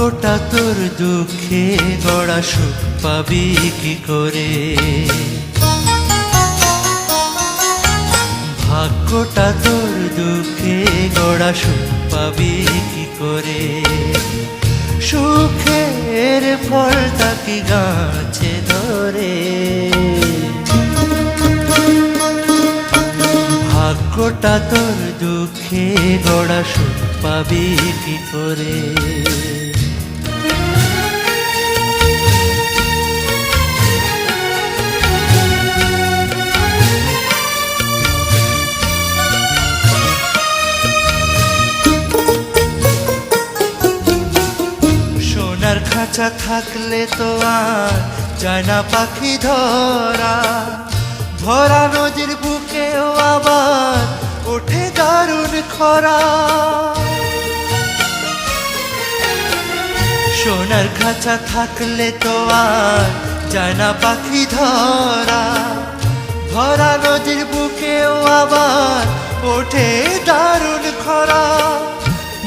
ভাগ্যটা তোর দুঃখে গড়া সুখ পাবি কি করে? ভাগ্যটা তোর দুঃখে গড়া সুখ পাবি কি করে? সুখের ফলটা কি গাছে ধরে? ভাগ্যটা তোর দুঃখে গড়া সুখ পাবি কি করে? খাঁচা থাকলে তো আর যায় না পাখি ধরা। ভরা নদীর বুকেও আবার ওঠে দারুণ খরা। সোনার খাঁচা থাকলে তো আর যায় না পাখি ধরা। ভরা নদীর বুকেও আবার ওঠে দারুণ খরা।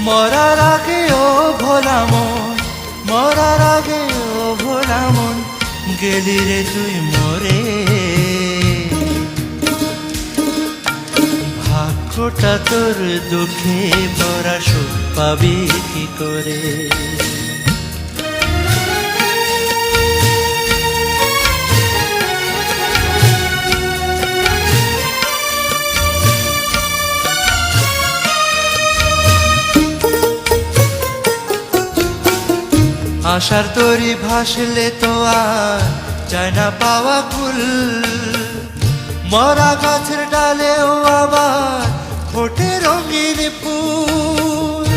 মরার আগে ও ভোলা মন মরার আগে ও ভোলা মন, গেলি রে তুই মরে। ভাগ্যটা তোর দুঃখে সুখ পাবি কি করে? আশার তরি ভাসলে তো আর যায় না পাওয়া ফুল মরা গাছের ডালেও আবার ফোটে রঙিন ফুল।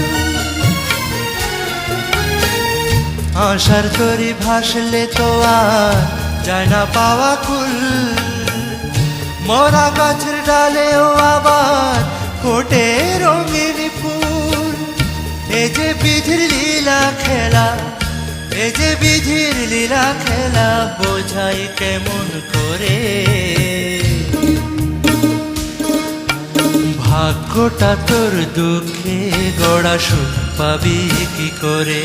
আশার তরি ভাসলে তো আর যায় না পাওয়া কুল মরা গাছের ডালেও আবার ফোটে রঙিন ফুল। এ যে বিধির লীলা খেলা যে বিধির লীলা খেলা বোঝাই কেমন করে। ভাগ্যটা তোর দুঃখে গড়া সুখ পাবি কি করে?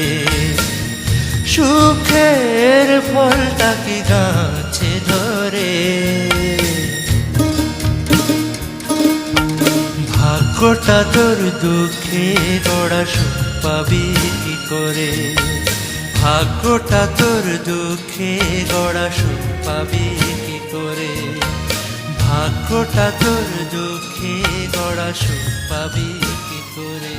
সুখের ফলটা কি গাছে ধরে? ভাগ্যটা তোর দুঃখে গড়া সুখ পাবি কি করে? ভাগ্যটা তোর দুঃখে গড়া সুখ পাবি কি করে? ভাগ্যটা তোর দুঃখে গড়া সুখ পাবি কি করে?